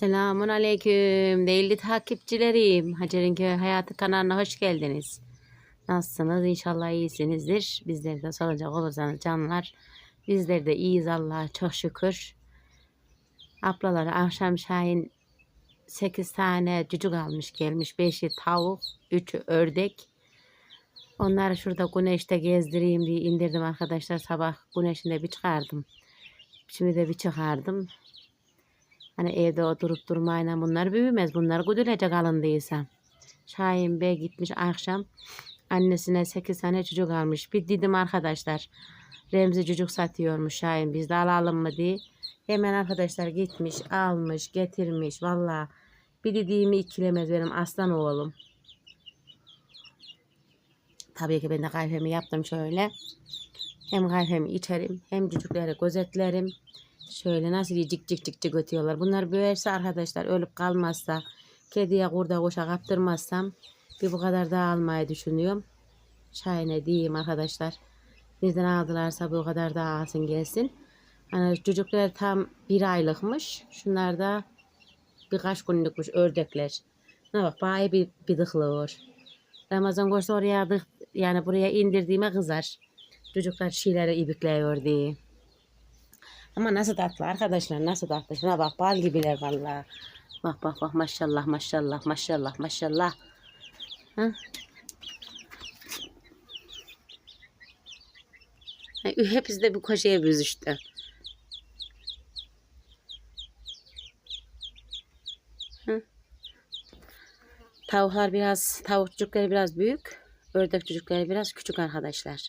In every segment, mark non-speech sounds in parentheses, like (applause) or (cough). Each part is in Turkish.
Selamun Aleyküm değerli takipçilerim. Hacer'in Köy Hayatı kanalına hoş geldiniz. Nasılsınız? İnşallah iyisinizdir. Bizleri de soracak olursanız canlar. Bizler de iyiyiz Allah'a çok şükür. Ablaları akşam Şahin 8 tane cücük almış gelmiş. 5'i tavuk, 3'ü ördek. Onları şurada güneşte gezdireyim diye indirdim arkadaşlar. Sabah güneşinde bir çıkardım. Şimdi de bir çıkardım. Hani evde oturup durmayla bunlar büyümez. Bunlar güdülecek alındıysa. Şahin Bey gitmiş akşam annesine 8 tane çocuk almış. Bir dedim arkadaşlar. Remzi çocuk satıyormuş Şahin. Biz de alalım mı diye. Hemen arkadaşlar gitmiş, almış, getirmiş. Valla bir dediğimi ikilemez benim aslan oğlum. Tabii ki ben de kahvemi yaptım şöyle. Hem kahvemi içerim hem çocukları gözetlerim. Şöyle nasıl bir cik cik cik cik ötüyorlar. Bunlar büyürse arkadaşlar ölüp kalmazsa kediye kurda koşa kaptırmazsam bir bu kadar daha almayı düşünüyorum. Şahane diyeyim arkadaşlar. Nereden aldılarsa bu kadar daha alsın gelsin. Hani çocuklar tam bir aylıkmış. Şunlar da birkaç günlükmüş ördekler. Ne bak bayağı bir bidıklıyor. Ramazan görse oraya dık, yani buraya indirdiğime kızar. Çocuklar şeyleri ibikliyor diye. Ama nasıl tatlı arkadaşlar nasıl tatlı. Şuna bak bal gibiler vallahi. Bak bak bak maşallah maşallah maşallah maşallah. Ha? Hepsi de bir koşuya büzüştü. Tavuklar biraz, tavuk çocukları biraz büyük. Ördek çocukları biraz küçük arkadaşlar.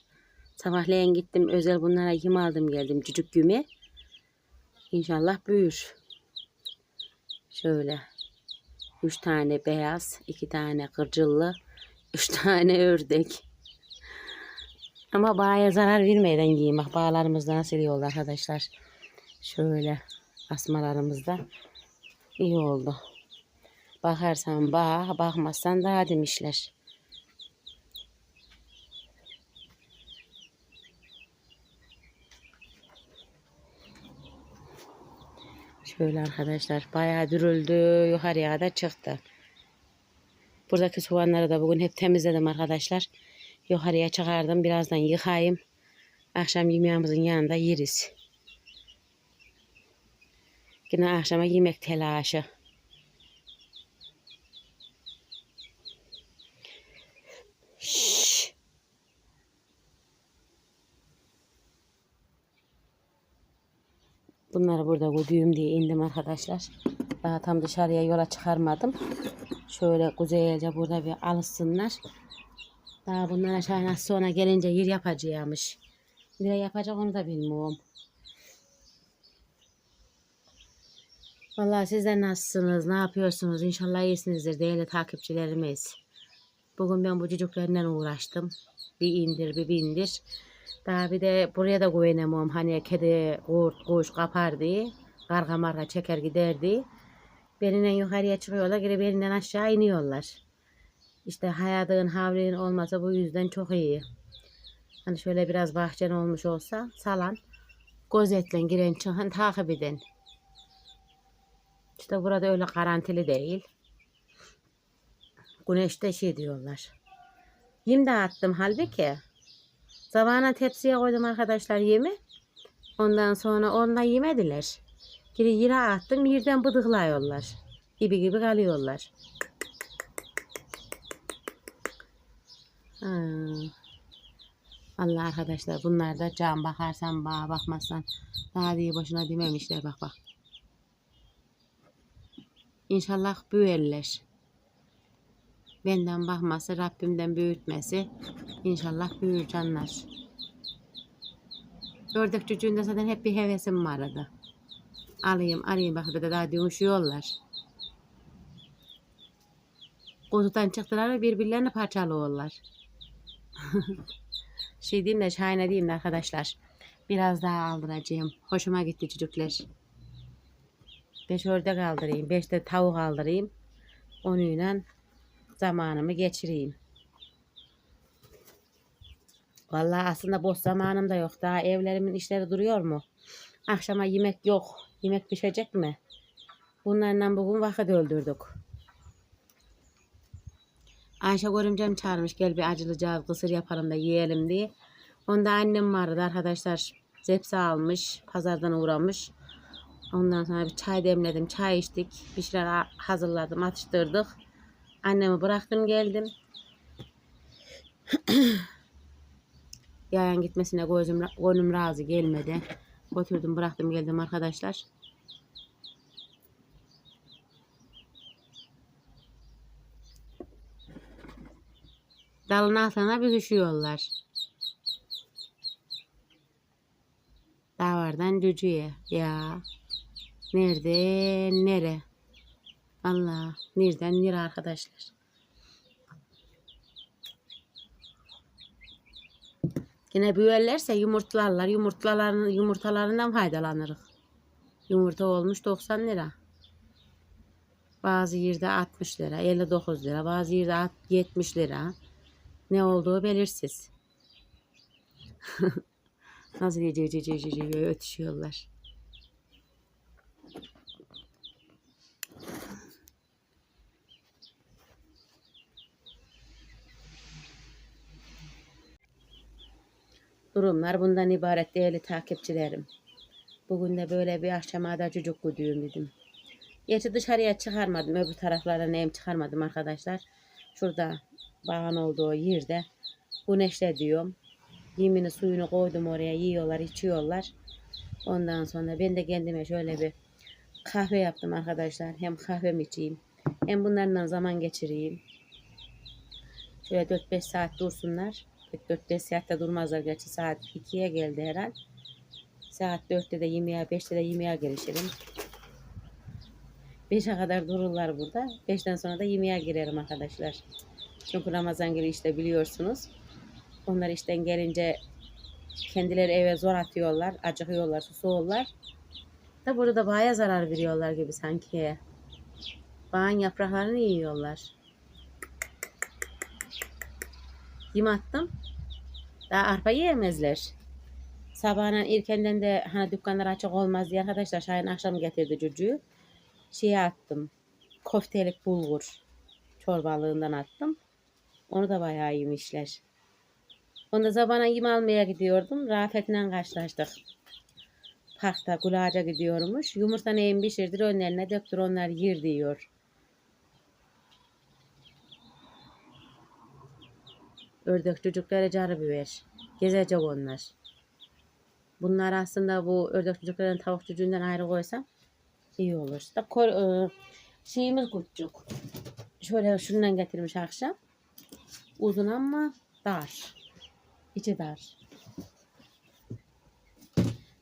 Sabahleyin gittim özel bunlara yem aldım geldim cücük güme. İnşallah büyür. Şöyle. Üç tane beyaz, iki tane kırcıllı, üç (laughs) tane ördek. Ama bağya zarar vermeden yiyin. Bak bağlarımızda nasıl iyi arkadaşlar. Şöyle asmalarımızda iyi oldu. Bakarsan bağ, bakmazsan daha demişler. Şöyle arkadaşlar bayağı dürüldü yukarıya da çıktı. Buradaki soğanları da bugün hep temizledim arkadaşlar. Yukarıya çıkardım birazdan yıkayayım. Akşam yemeğimizin yanında yeriz. Yine akşama yemek telaşı. Şşş. Bunları burada güdüğüm diye indim arkadaşlar. Daha tam dışarıya yola çıkarmadım. Şöyle güzelce burada bir alışsınlar. Daha bunlar aşağı nasıl sonra gelince yer yapacağımış. Ne yapacak onu da bilmiyorum. Vallahi sizler nasılsınız? Ne yapıyorsunuz? İnşallah iyisinizdir değerli takipçilerimiz. Bugün ben bu çocuklarla uğraştım. Bir indir bir bindir. Daha bir de buraya da güvenemiyorum. Hani kedi, kurt, kuş kapar diye. Karga marga çeker gider diye. Beninden yukarıya çıkıyorlar. Geri beninden aşağı iniyorlar. İşte hayatın havlin olmasa bu yüzden çok iyi. Hani şöyle biraz bahçen olmuş olsa salan. Gözetlen giren çıkın takip edin. İşte burada öyle garantili değil. Güneşte şey diyorlar. Yem de attım halbuki. Sabahına tepsiye koydum arkadaşlar yemi. Ondan sonra ondan yemediler. Geri yere attım yerden bıdıklıyorlar. Gibi gibi kalıyorlar. Allah arkadaşlar bunlar da can bakarsan bağa bakmazsan daha diye boşuna dememişler bak bak. İnşallah büyürler. Benden bakması, Rabbimden büyütmesi. İnşallah büyür canlar. Çocuğunda zaten hep bir hevesim vardı. Alayım, arayayım bak bir de daha dönüşüyorlar. Kutudan çıktılar ve birbirlerini parçalıyorlar. (laughs) şey diyeyim de şahane diyeyim de arkadaşlar. Biraz daha aldıracağım. Hoşuma gitti çocuklar. Beş ördek aldırayım. Beş de tavuk aldırayım. Onunla zamanımı geçireyim. Vallahi aslında boş zamanım da yok. Daha evlerimin işleri duruyor mu? Akşama yemek yok. Yemek pişecek mi? Bunlarla bugün vakit öldürdük. Ayşe görümcem çağırmış gel bir acılıca kısır yapalım da yiyelim diye. Onda annem vardı arkadaşlar. Zepsi almış. Pazardan uğramış. Ondan sonra bir çay demledim. Çay içtik. Bir şeyler ha- hazırladım. Atıştırdık. Annemi bıraktım geldim. (clears throat) Yayan gitmesine gözüm, gönlüm razı gelmedi. Götürdüm bıraktım geldim arkadaşlar. Dalın altına büzüşüyorlar. Davardan cücüye. Ya. Nerede? Nere? Allah. Nereden nere arkadaşlar? Yine büyürlerse yumurtlarlar. Yumurtlaların, yumurtalarından faydalanırız. Yumurta olmuş 90 lira. Bazı yerde 60 lira, 59 lira. Bazı yerde alt- 70 lira. Ne olduğu belirsiz. Nasıl gece gece gece ötüşüyorlar. Durumlar bundan ibaret değerli takipçilerim. Bugün de böyle bir akşama da çocuk güdüğüm dedim. Gerçi dışarıya çıkarmadım. Öbür taraflara neyim çıkarmadım arkadaşlar. Şurada bağın olduğu yerde güneşle diyorum. Yemini suyunu koydum oraya yiyorlar içiyorlar. Ondan sonra ben de kendime şöyle bir kahve yaptım arkadaşlar. Hem kahvemi içeyim hem bunlarla zaman geçireyim. Şöyle 4-5 saat dursunlar. Pek 4-5 saatte durmazlar gerçi saat 2'ye geldi herhal. Saat 4'te de yemeğe 5'te de yemeğe girişirim. 5'e kadar dururlar burada. 5'ten sonra da yemeğe girerim arkadaşlar. Çünkü Ramazan gibi işte biliyorsunuz. Onlar işten gelince kendileri eve zor atıyorlar, acıkıyorlar, susuyorlar. Da burada bayağı zarar veriyorlar gibi sanki. Bağın yapraklarını yiyorlar. Yem attım. Daha arpa yiyemezler. Sabahın erkenden de hani dükkanlar açık olmaz diye arkadaşlar Şahin akşam getirdi çocuğu. Şeye attım. Koftelik bulgur çorbalığından attım. Onu da bayağı yemişler. Onda zabana yem almaya gidiyordum. Rafet'le karşılaştık. Parkta Gulağaca gidiyormuş. Yumurta neyin pişirdir onun eline döktür onlar yer diyor. Ördek çocuklara carı biber. Gezecek onlar. Bunlar aslında bu ördek çocukların tavuk çocuğundan ayrı koysam iyi olur. İşte kor, e, şeyimiz küçük. Şöyle şundan getirmiş akşam. Uzun ama dar. İçi dar.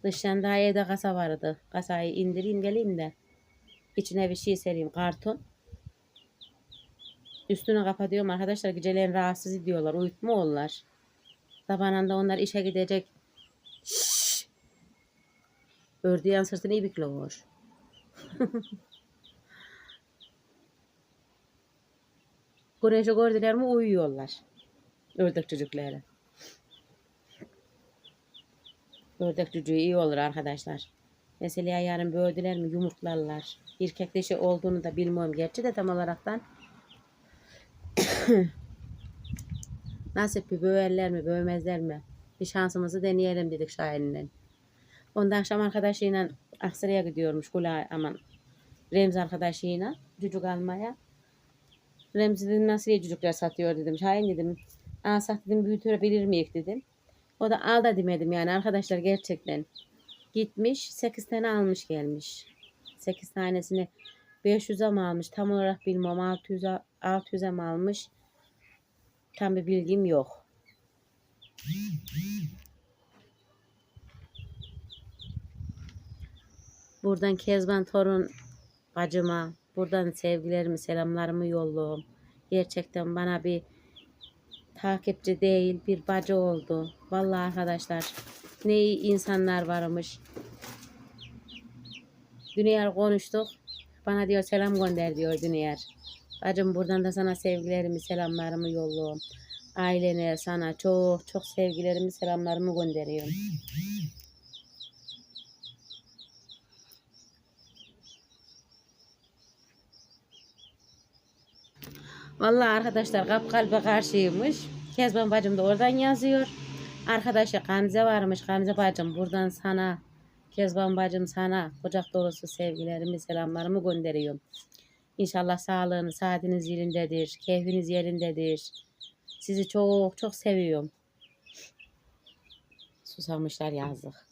Dıştan daha evde kasa vardı. Kasayı indireyim geleyim de. İçine bir şey sereyim. Karton. Üstünü kapatıyorum arkadaşlar. Geceleyin rahatsız ediyorlar. Uyutmuyorlar. Sabahında onlar işe gidecek. Şşş. Ördüğün sırtını iyi bükülüyor. (laughs) Güneşi gördüler mi uyuyorlar. Ördek çocukları. Ördek çocuğu iyi olur arkadaşlar. Mesela yarın böldüler mi yumurtlarlar. Erkek dişi olduğunu da bilmiyorum gerçi de tam olaraktan. (coughs) Nasip bir böğerler mi böğmezler mi? Bir şansımızı deneyelim dedik Şahin'le. Ondan akşam arkadaşıyla Aksaray'a gidiyormuş Kula aman Remzi arkadaşıyla çocuk almaya. Remzi dedim nasıl iyi çocuklar satıyor dedim. Şahin dedim. Aa sat dedim büyütürebilir miyik dedim. O da al da demedim yani arkadaşlar gerçekten. Gitmiş 8 tane almış gelmiş. 8 tanesini 500'e mi almış tam olarak bilmiyorum 600'e 600'e mi almış. Tam bir bilgim yok. Buradan Kezban Torun bacıma buradan sevgilerimi selamlarımı yolluyorum. Gerçekten bana bir takipçi değil bir bacı oldu. Vallahi arkadaşlar ne iyi insanlar varmış. Dünyar konuştuk. Bana diyor selam gönder diyor Dünyar. Bacım buradan da sana sevgilerimi, selamlarımı yolluyorum. Ailene sana çok çok sevgilerimi, selamlarımı gönderiyorum. Vallahi arkadaşlar kap kalbe karşıymış. Kezban bacım da oradan yazıyor. Arkadaşı Gamze varmış. Gamze bacım buradan sana Kezban bacım sana kucak dolusu sevgilerimi, selamlarımı gönderiyorum. İnşallah sağlığınız, saatiniz yerindedir, keyfiniz yerindedir. Sizi çok çok seviyorum. Susamışlar yazdık.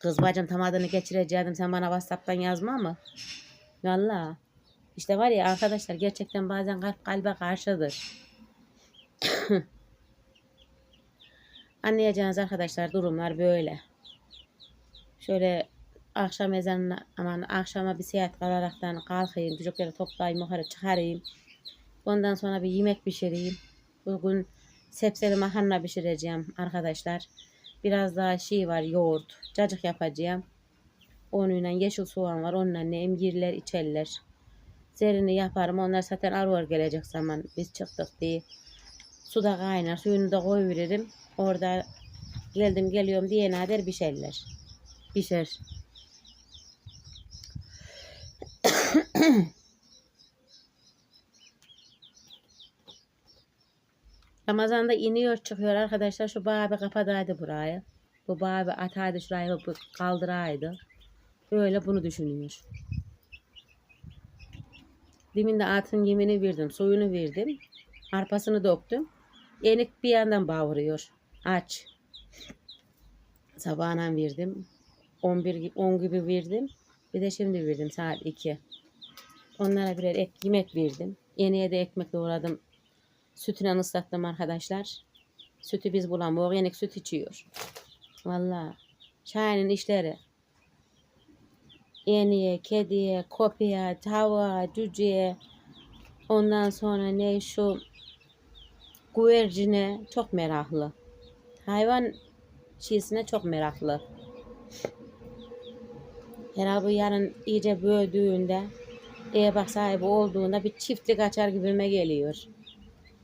Kız bacım tam adını geçireceğim. Sen bana Whatsapp'tan yazma mı? Valla. İşte var ya arkadaşlar gerçekten bazen kalp kalbe karşıdır. (coughs) Anlayacağınız arkadaşlar durumlar böyle. Şöyle akşam ezanına aman akşama bir seyahat kalaraktan kalkayım. Çocukları toplayayım yukarı çıkarayım. Ondan sonra bir yemek pişireyim. Bugün sebzeli makarna pişireceğim arkadaşlar. Biraz daha şey var yoğurt. Cacık yapacağım. Onunla yeşil soğan var. Onunla ne emgirler içerler. Zerini yaparım. Onlar zaten arvar gelecek zaman. Biz çıktık diye. Suda kaynar. Suyunu da koyuveririm. Orada geldim geliyorum diye nadir pişerler. Pişer. (coughs) Ramazan'da iniyor çıkıyor arkadaşlar. Şu bağı bir kapadaydı burayı. Bu bağı bir ataydı şurayı kaldıraydı. Böyle bunu düşünüyor. Demin de atın yemini verdim. Suyunu verdim. Arpasını döktüm. Enik bir yandan bağırıyor. Aç. Sabahına verdim. 11 gibi, 10 gibi verdim. Bir de şimdi verdim saat 2. Onlara birer ek yemek verdim. Yeniye de ekmek doğradım. Sütüne ıslattım arkadaşlar. Sütü biz bulamıyoruz. Yenik süt içiyor. Vallahi Şahin'in işleri. Yeniye, kediye, kopya, tava, cüceye. Ondan sonra ne şu güvercine çok meraklı. Hayvan şeysine çok meraklı. Herhalde yarın iyice büyüdüğünde bak sahibi olduğunda bir çiftlik açar gibime geliyor.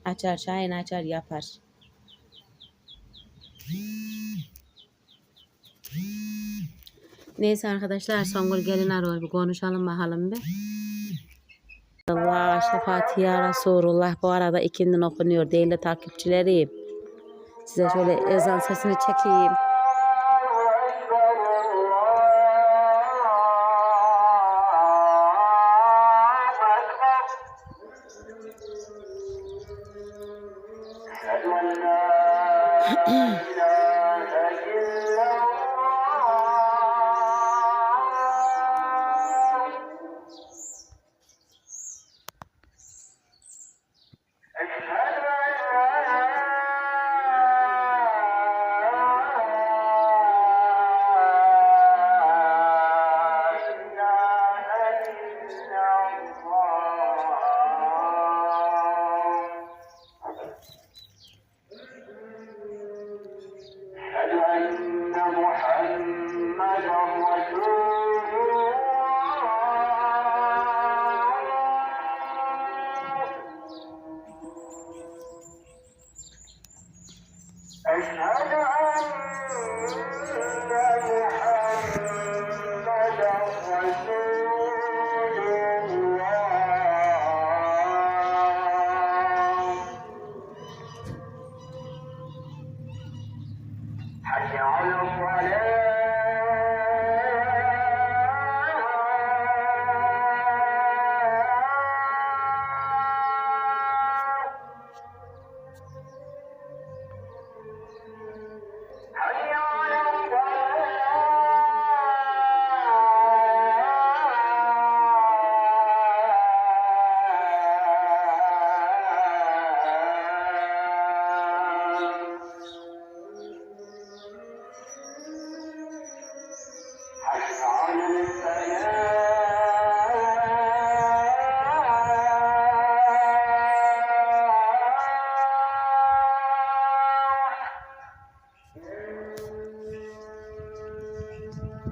Açar, şahin açar yapar. Neyse arkadaşlar Songül gelin arıyor. Bir konuşalım bakalım bir. Allah şefaat ya Resulullah. Bu arada ikindin okunuyor değerli takipçilerim. Size şöyle ezan sesini çekeyim.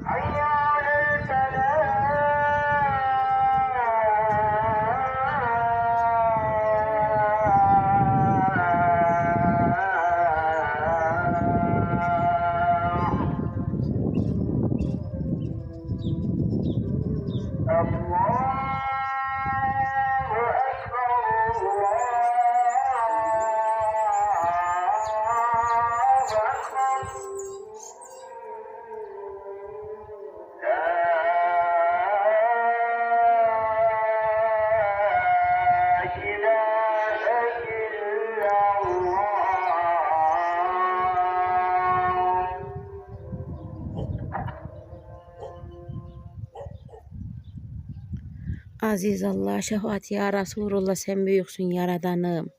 ஐயா Aziz Allah, şefaat ya Resulullah sen büyüksün yaradanım.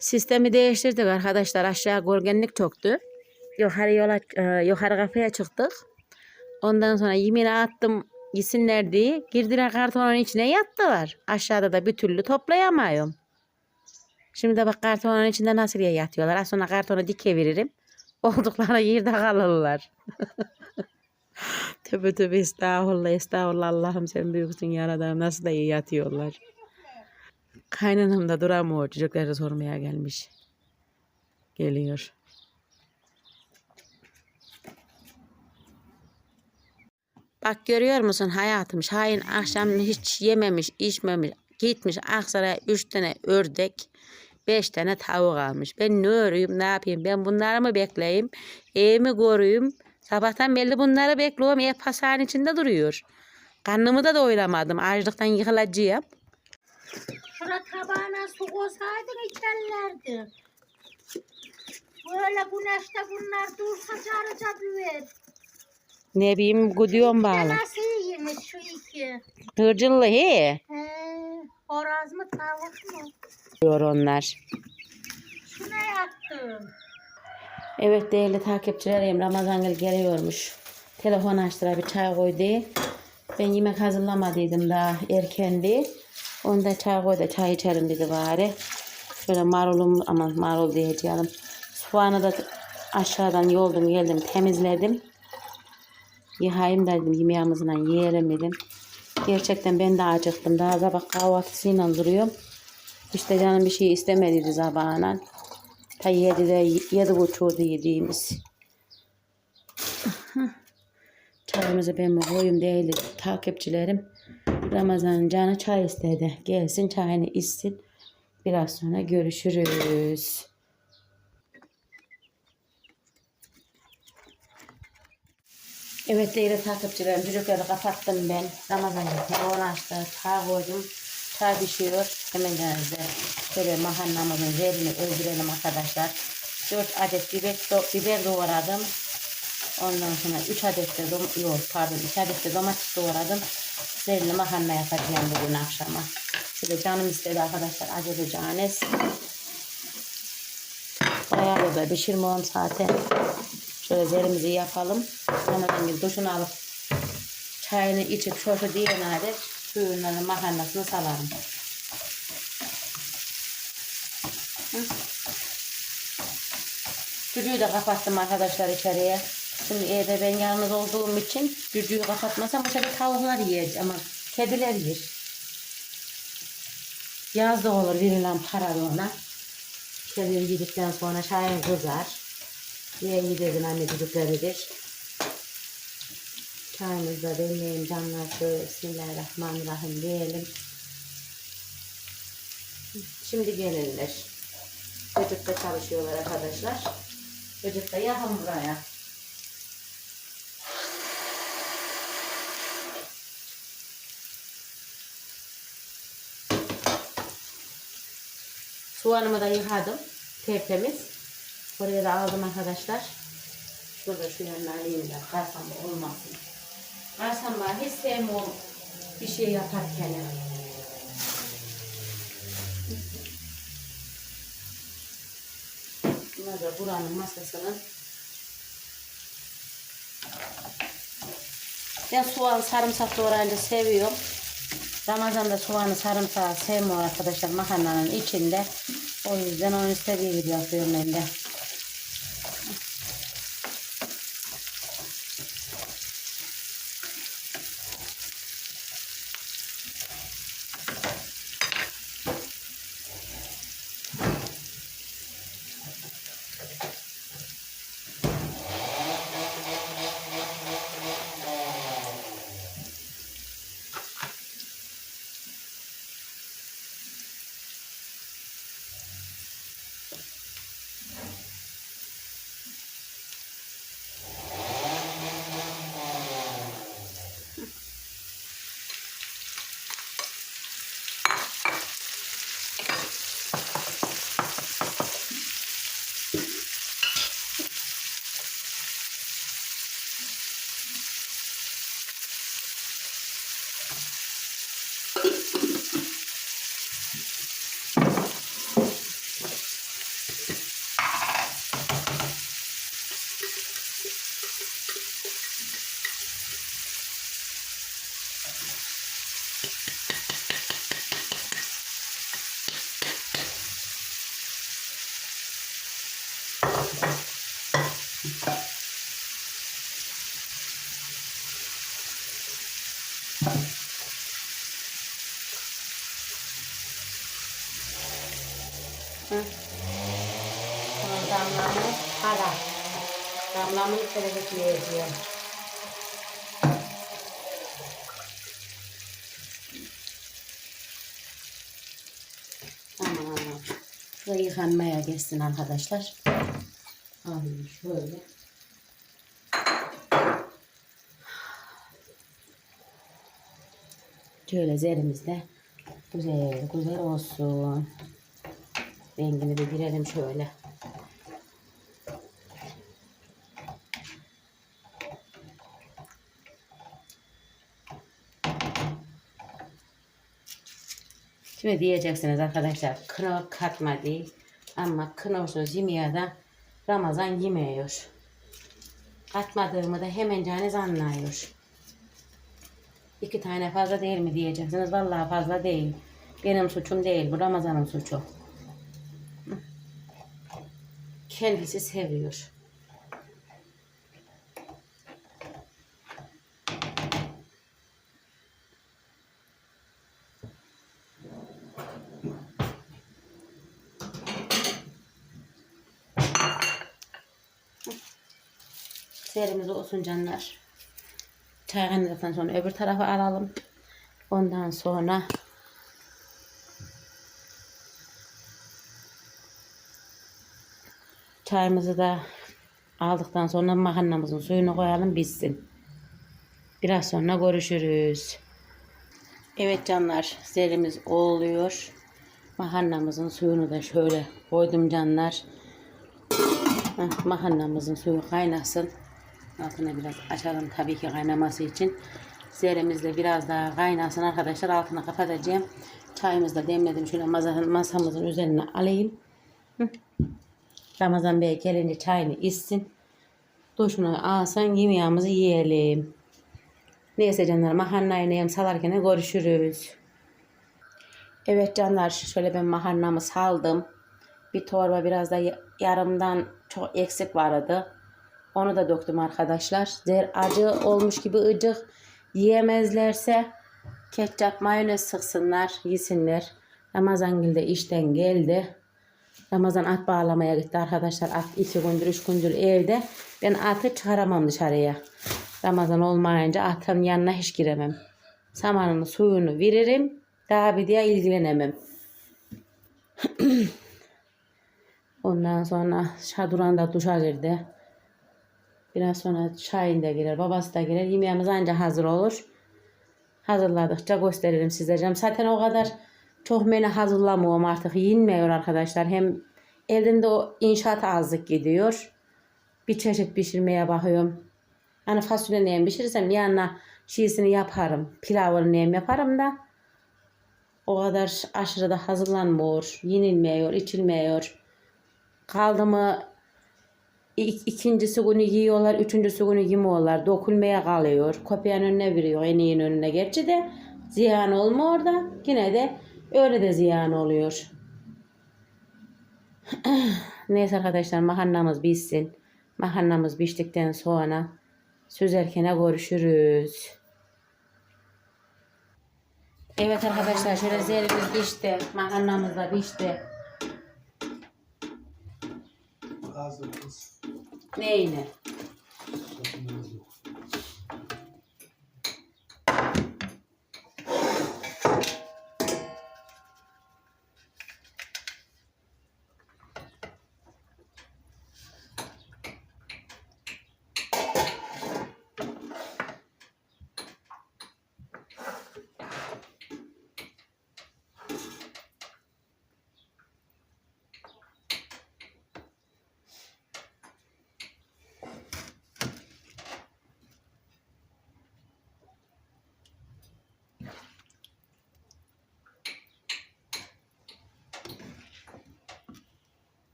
Sistemi değiştirdik arkadaşlar. Aşağı gorgenlik çoktu. Yukarı yola, e, yukarı kafaya çıktık. Ondan sonra yemini attım gitsinler diye. Girdiler kartonun içine yattılar. Aşağıda da bir türlü toplayamıyorum. Şimdi de bak kartonun içinde nasıl ya yatıyorlar. Az sonra kartonu dike veririm. (laughs) Oldukları yerde kalırlar. (laughs) tövbe tövbe estağfurullah estağfurullah Allah'ım sen büyüksün yaradan nasıl da iyi yatıyorlar. Kaynanam da duramıyor çocukları sormaya gelmiş. Geliyor. Bak görüyor musun hayatım Şahin akşam hiç yememiş içmemiş gitmiş Aksaray'a üç tane ördek beş tane tavuk almış. Ben ne öreyim ne yapayım ben bunları mı bekleyeyim evimi koruyayım sabahtan belli bunları bekliyorum ev pasanın içinde duruyor. Karnımı da doyuramadım açlıktan yıkılacağım. Şura tabağına su koysaydın içerlerdi. Böyle güneşte bunlar dursa carıca büyür. Ne bileyim gidiyorum bağlı. Nasıl iyiymiş şu iki? Hırcınlı he He, horoz mu tavuk mu? diyor onlar. Şuna yattım. Evet değerli takipçilerim Ramazan Gül geliyormuş. Telefon açtılar bir çay koydu. Ben yemek hazırlamadıydım daha erkendi. Onda çay koydu çay içerim dedi bari. Şöyle marulum ama marul diyeceğim. Soğanı da aşağıdan yoldum geldim temizledim. Yıkayayım dedim yemeğimizle yiyelim dedim. Gerçekten ben de acıktım. Daha sabah kahvaltısıyla duruyorum. İşte canım bir şey istemediydi sabahına. Ta yedi de yedi buçuğu yediğimiz. Çayımızı ben koyayım değil takipçilerim. Ramazan canı çay istedi. Gelsin çayını içsin. Biraz sonra görüşürüz. Evet değerli takipçilerim çocukları kapattım ben. Ramazan'da telefon açtı. Çay koydum. Çay pişiyor. Hemen de şöyle mahallемizin yerini öldürelim arkadaşlar. 4 adet biber, do- biber doğradım. Ondan sonra 3 adet de dom yok pardon 2 adet de domates doğradım. Zerli makarna yapacağım bugün akşama. Şöyle canım istedi arkadaşlar acele canes. Bayağı da pişirmem zaten. Şöyle zerimizi yapalım. Ramazan gibi duşunu alıp çayını içip şortu diyen adet suyunların makarnasını salarım. Düdüğü de kapattım arkadaşlar içeriye. Şimdi evde ben yalnız olduğum için düdüğü kapatmasam bu sefer tavuklar yer ama kediler yer. Yaz da olur verilen para da ona. Kedileri yedikten sonra şahin kızar. Niye yedirdin anne çocuklarıdır. Çayımızı da demleyelim canlar şöyle Bismillahirrahmanirrahim diyelim. Şimdi gelirler. Çocukta çalışıyorlar arkadaşlar. Çocuk da yakın. Soğanımı da yıkadım. Tertemiz. Buraya da aldım arkadaşlar. Şurada şu yanına alayım da karsamba olmasın. Karsamba hiç sevmiyorum bir şey yaparken. Bunlar da buranın masasının Ben soğan sarımsak doğrayınca seviyorum. Ramazan'da soğanı sarımsağı sevmiyor arkadaşlar makarnanın içinde. O yüzden onu istediği gibi yapıyorum ben de. Damlamı üstüne getireceğim. Tamam. Bu yıkanmaya geçsin arkadaşlar. Alayım şöyle. Şöyle zerimizde güzel güzel olsun. Rengini de girelim şöyle. Şimdi diyeceksiniz arkadaşlar kına katma değil ama kınosuz yemeğe de Ramazan yemiyor. Katmadığımı da hemen caniz anlıyor. İki tane fazla değil mi diyeceksiniz. Vallahi fazla değil. Benim suçum değil. Bu Ramazan'ın suçu. Kendisi seviyor. Serimiz olsun canlar. Çay kaynadıktan sonra öbür tarafa alalım. Ondan sonra çayımızı da aldıktan sonra makarnamızın suyunu koyalım bitsin. Biraz sonra görüşürüz. Evet canlar serimiz oluyor. Makarnamızın suyunu da şöyle koydum canlar. Makarnamızın suyu kaynasın. Altını biraz açalım tabii ki kaynaması için. Zeremiz de biraz daha kaynasın arkadaşlar. Altını kapatacağım. Çayımızı da demledim. Şöyle masa- masamızın üzerine alayım. Ramazan Bey gelince çayını içsin. Duşunu alsın yemeğimizi yiyelim. Neyse canlar makarnayı neyim salarken görüşürüz. Evet canlar şöyle ben makarnamı saldım. Bir torba biraz da ya- yarımdan çok eksik vardı. Onu da döktüm arkadaşlar. Zer acı olmuş gibi ıcık yiyemezlerse ketçap mayonez sıksınlar, yesinler. Ramazan de işten geldi. Ramazan at bağlamaya gitti arkadaşlar. At iki gündür, üç gündür evde. Ben atı çıkaramam dışarıya. Ramazan olmayınca atın yanına hiç giremem. Samanını suyunu veririm. Daha bir diye ilgilenemem. (clears throat) Ondan sonra Şaduran da duşa girdi. Biraz sonra Şahin de girer, babası da girer. Yemeğimiz anca hazır olur. Hazırladıkça gösteririm sizlere. Zaten o kadar çok menü hazırlamıyorum artık. Yiyinmiyor arkadaşlar. Hem evden de o inşaat azlık gidiyor. Bir çeşit pişirmeye bakıyorum. Hani fasulye neyim pişirirsem yanına şiisini yaparım. Pilavını neyim yaparım da o kadar aşırı da hazırlanmıyor. Yenilmiyor, içilmiyor. Kaldı mı İk, ikincisi günü yiyorlar, üçüncüsü günü yemiyorlar. Dokunmaya kalıyor. Köpeğin önüne veriyor, eneğin önüne. Gerçi de ziyan olmuyor da yine de öyle de ziyan oluyor. (clears throat) Neyse arkadaşlar makarnamız bitsin. Makarnamız piştikten sonra süzerkene görüşürüz. Evet arkadaşlar şöyle zerimiz pişti. Makarnamız da pişti. Hazır kız.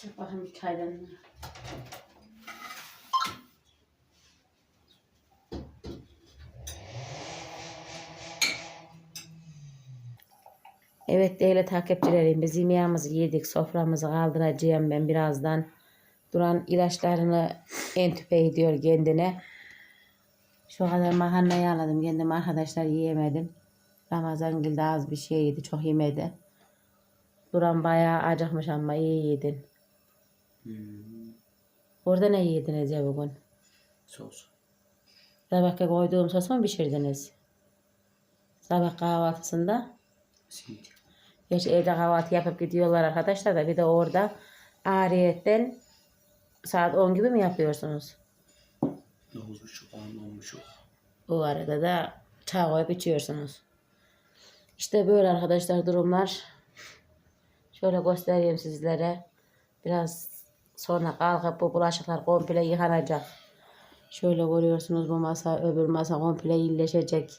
Çık bakalım çaydanını. Evet değerli takipçilerim biz yemeğimizi yedik soframızı kaldıracağım ben birazdan. Duran ilaçlarını entüpe ediyor kendine. Şu kadar makarna yağladım kendim arkadaşlar yiyemedim. Ramazan gilde az bir şey yedi çok yemedi. Duran bayağı acıkmış ama iyi yedin. Orada ne yediniz ya bugün? Sos. Sabahki koyduğum sos mu pişirdiniz? Sabah kahvaltısında. Şimdi. Gerçi evde kahvaltı yapıp gidiyorlar arkadaşlar da bir de orada ariyetten saat 10 gibi mi yapıyorsunuz? Dokuz buçuk, on, on buçuk. O arada da çay koyup içiyorsunuz. İşte böyle arkadaşlar durumlar. Şöyle göstereyim sizlere. Biraz sonra kalkıp bu bulaşıklar komple yıkanacak. Şöyle görüyorsunuz bu masa öbür masa komple iyileşecek.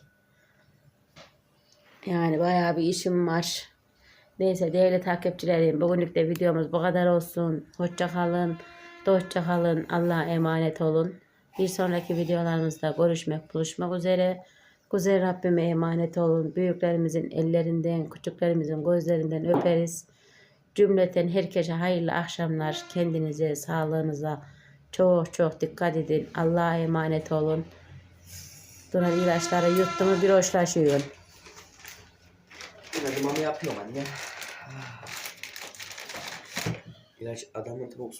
Yani bayağı bir işim var. Neyse değerli takipçilerim bugünlük de videomuz bu kadar olsun. Hoşça kalın. Dostça kalın. Allah'a emanet olun. Bir sonraki videolarımızda görüşmek, buluşmak üzere. Güzel Rabbime emanet olun. Büyüklerimizin ellerinden, küçüklerimizin gözlerinden öperiz. Cümleten herkese hayırlı akşamlar. Kendinize, sağlığınıza çok çok dikkat edin. Allah'a emanet olun. Duran ilaçları yuttu bir hoşlaşıyor. Hadi mama yapıyorum anne. İlaç adamın tavuk